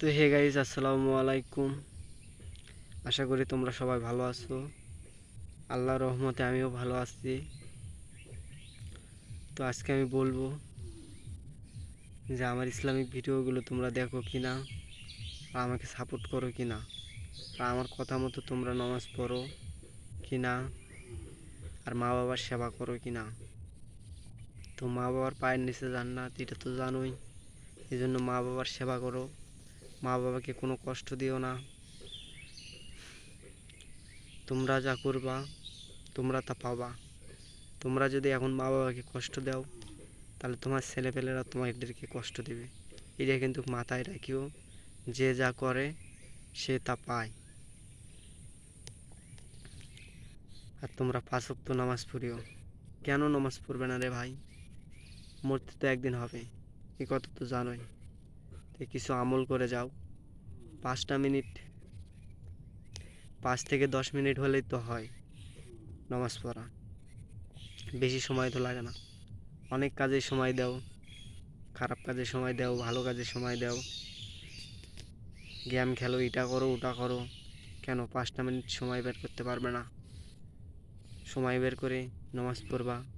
তো hey guys আসসালামু আলাইকুম। আশা করি তোমরা সবাই ভালো আছো। আল্লাহর রহমতে আমিও ভালো আছি। তো আজকে আমি বলব যে আমার ইসলামিক ভিডিওগুলো তোমরা দেখো কি না আমাকে সাপোর্ট করো কি না আমার কথা মতো তোমরা নামাজ পড়ো কি না আর মা বাবার সেবা করো কি না তো মা বাবার পায়ের নিচে জান্নাত, এটা তো জানোই এই জন্য মা বাবার সেবা করো। মা বাবাকে কোনো কষ্ট দিও না। তোমরা যা করবা, তোমরা তা পাবা। তোমরা যদি এখন মা বাবাকে কষ্ট দাও, তাহলে তোমার ছেলেপেলেরা তোমাদেরকে কষ্ট দেবে। এটা কিন্তু মাথায় রাখিও, যে যা করে, সে তা পায়। আর তোমরা পাঁচক্ত নামাজ পড়িও। কেন নামাজ পড়বে না রে ভাই? মরতে তো একদিন হবে। এ কথা তো জানোই। কিছু আমল করে যাও। পাঁচটা মিনিট, পাঁচ থেকে দশ মিনিট হলেই তো হয় নামাজ পড়া। বেশি সময় তো লাগে না। অনেক কাজে সময় দাও, খারাপ কাজে সময় দাও, ভালো কাজে সময় দাও। গেম খেলো, এটা করো, ওটা করো। কেন পাঁচটা মিনিট সময় বের করতে পারবে না? সময় বের করে নামাজ পড়বা।